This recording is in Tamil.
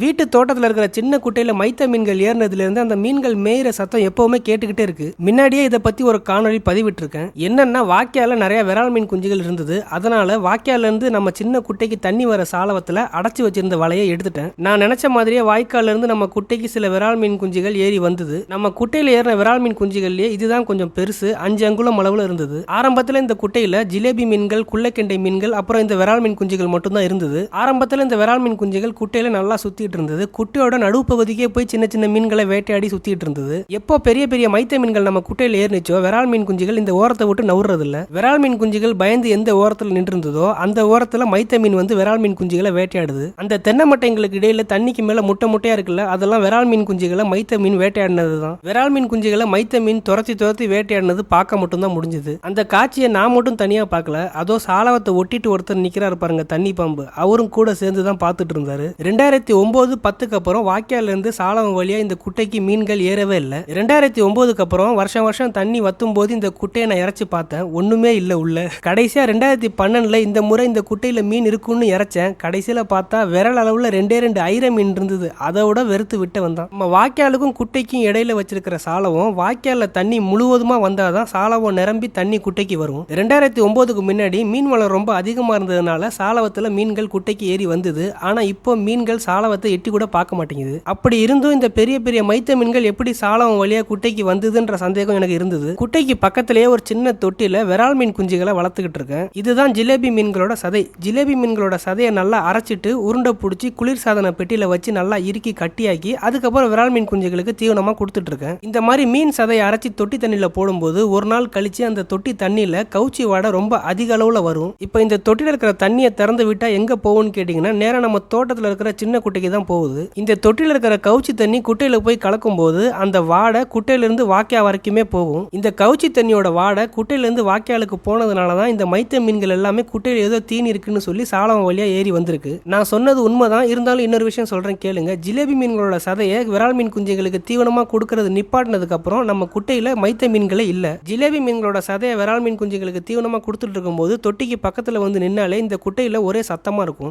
வீட்டு தோட்டத்தில் இருக்கிற சின்ன குட்டையில் மைத்த மீன்கள் ஏறினதுலேருந்து அந்த மீன்கள் மேயிற சத்தம் எப்பவுமே கேட்டுக்கிட்டே இருக்கு. முன்னாடியே இதை பற்றி ஒரு காணொளி பதிவிட்டிருக்கேன். என்னன்னா வாக்கியால நிறைய விரால் மீன் குஞ்சுகள் இருந்தது. அதனால வாக்கியாலேருந்து நம்ம சின்ன குட்டைக்கு தண்ணி வர சாலவத்தில் அடைச்சி வச்சிருந்த வலையை எடுத்துட்டேன். நான் நினைச்ச மாதிரியே வாய்க்கால்லேருந்து நம்ம குட்டைக்கு சில விரால் மீன் குஞ்சுகள் ஏறி வந்தது. நம்ம குட்டையில் ஏறின விரால் மீன் குஞ்சுகள்லேயே இதுதான் கொஞ்சம் பெருசு. அஞ்சு அங்குலம் அளவில் இருந்தது. ஆரம்பத்தில் இந்த குட்டையில் ஜிலேபி மீன்கள் குள்ளக்கெண்டை மீன்கள் அப்புறம் இந்த விரால் மீன் குஞ்சுகள் மட்டும்தான் இருந்தது. ஆரம்பத்தில் இந்த விரால் மீன் குஞ்சுகள் குட்டையில் நல்லா சுற்றி சுற்றிட்டு இருந்தது. குட்டையோட நடுப்பகுதிக்கே போய் சின்ன சின்ன மீன்களை வேட்டையாடி சுற்றிட்டு இருந்தது. எப்போ பெரிய பெரிய மைத்த மீன்கள் நம்ம குட்டையில் ஏறிச்சோ விரால் மீன் குஞ்சுகள் இந்த ஓரத்தை விட்டு நவுறது இல்ல விரால் மீன் குஞ்சுகள் பயந்து எந்த ஓரத்தில் நின்று இருந்ததோ அந்த ஓரத்தில் மைத்த மீன் வந்து விரால் மீன் குஞ்சுகளை வேட்டையாடுது. அந்த தென்னை மட்டைங்களுக்கு இடையில தண்ணிக்கு மேல முட்டை முட்டையா இருக்குல்ல அதெல்லாம் விரால் மீன் குஞ்சுகளை மைத்த மீன் வேட்டையாடினது தான் விரால் மீன் குஞ்சுகளை மைத்த மீன் துரத்தி துரத்தி வேட்டையாடினது பார்க்க மட்டும்தான் முடிஞ்சது. அந்த காட்சியை நான் மட்டும் தனியா பார்க்கல. அதோ சாலவத்தை ஒட்டிட்டு ஒருத்தர் நிக்கிறாரு பாருங்க தண்ணி பாம்பு. அவரும் கூட சேர்ந்து தான் பார்த்துட்டு இருந்தாரு. ரெண்டாயிரத்தி ஒன்பது பத்துக்கு அப்புறம் வாய்க்கால்ல இருந்து சாலவம் இந்த குட்டைக்கு மீன்கள் ஏறவே இல்லை. ரெண்டாயிரத்தி ஒன்பதுக்கு அப்புறம் வருஷம் வருஷம் தண்ணி வத்தும் போது இந்த குட்டையை நான் இறச்சி பார்த்தேன். ஒன்றுமே இல்லை உள்ள. கடைசியாக ரெண்டாயிரத்தி பன்னெண்டில் இந்த முறை இந்த குட்டையில் மீன் இருக்குன்னு இறைச்சேன். கடைசியில் பார்த்தா விரல் அளவில் ரெண்டே ரெண்டு ஐர மீன் இருந்தது. அதை விட வெறுத்து விட்டு வந்தான். நம்ம வாய்க்காலுக்கும் குட்டைக்கும் இடையில வச்சிருக்கிற சாலவம் வாய்க்காலில் தண்ணி முழுவதுமா வந்தாதான் சாலவம் நிரம்பி தண்ணி குட்டைக்கு வரும். ரெண்டாயிரத்தி ஒம்போதுக்கு முன்னாடி மீன் வளம் ரொம்ப அதிகமாக இருந்ததுனால சாலவத்தில் மீன்கள் குட்டைக்கு ஏறி வந்தது. ஆனால் இப்போ மீன்கள் சாலவத்தை எட்டி கூட பார்க்க மாட்டேங்குது. அப்படி இருந்தும் இந்த பெரிய பெரிய மைத்த மீன்கள் எப்படி சாலவம் வழியா குட்டைக்கு வந்ததுன்ற சந்தேகம் எனக்கு இருந்தது. குட்டைக்கு பக்கத்திலேயே ஒரு சின்ன தொட்டில விரால் மீன் குஞ்சுகளை வளர்த்துக்கிட்டு இருக்கேன். இதுதான் ஜிலேபி மீன்களோட சதை. ஜிலேபி மீன்களோட சதையை நல்லா அரைச்சிட்டு உருண்டை பிடிச்சி குளிர் சாதன பெட்டியில வச்சு நல்லா இறுக்கி கட்டியாக்கி அதுக்கப்புறம் விரால் மீன் குஞ்சுகளுக்கு தீவனமா கொடுத்துட்டு இருக்கேன். இந்த மாதிரி மீன் சதையை அரைச்சி தொட்டி தண்ணியில போடும்போது ஒரு நாள் கழிச்சு அந்த தொட்டி தண்ணியில கவுச்சி வாடை ரொம்ப அதிக அளவுல வரும். இப்போ இந்த தொட்டில இருக்கிற தண்ணியை திறந்து விட்டா எங்க போகும்னு கேட்டிங்கன்னா நேராக நம்ம தோட்டத்தில் இருக்கிற சின்ன குட்டைக்கு தான் போகுது. இந்த தொட்டில இருக்கிற கவுச்சி தண்ணி குட்டையில போய் கலக்கும் போது அந்த வாடை குட்டையிலிருந்து வாக்கியா வரைக்குமே போகும். இந்த கவுச்சி தண்ணியோட வாடை குட்டையிலேருந்து வாக்கியாலுக்கு போனதுனால தான் இந்த மைத்த மீன்கள் எல்லாமே குட்டையில் ஏதோ தீனி இருக்குன்னு சொல்லி சாலம் வழியா ஏறி வந்திருக்கு. நான் சொன்னது உண்மைதான். இருந்தாலும் இன்னொரு விஷயம் சொல்றேன் கேளுங்க. ஜிலேபி மீன்களோட சதையை விரால் மீன் குஞ்சுகளுக்கு தீவனமா கொடுக்கறது நிப்பாட்டினதுக்கு அப்புறம் நம்ம குட்டையில மைத்த மீன்களே இல்ல. ஜிலேபி மீன்களோட சதையை விரால் மீன் குஞ்சுகளுக்கு தீவனமா கொடுத்துட்டு இருக்கும்போது தொட்டிக்கு பக்கத்துல வந்து நின்னாலே இந்த குட்டையில ஒரே சத்தமா இருக்கும்.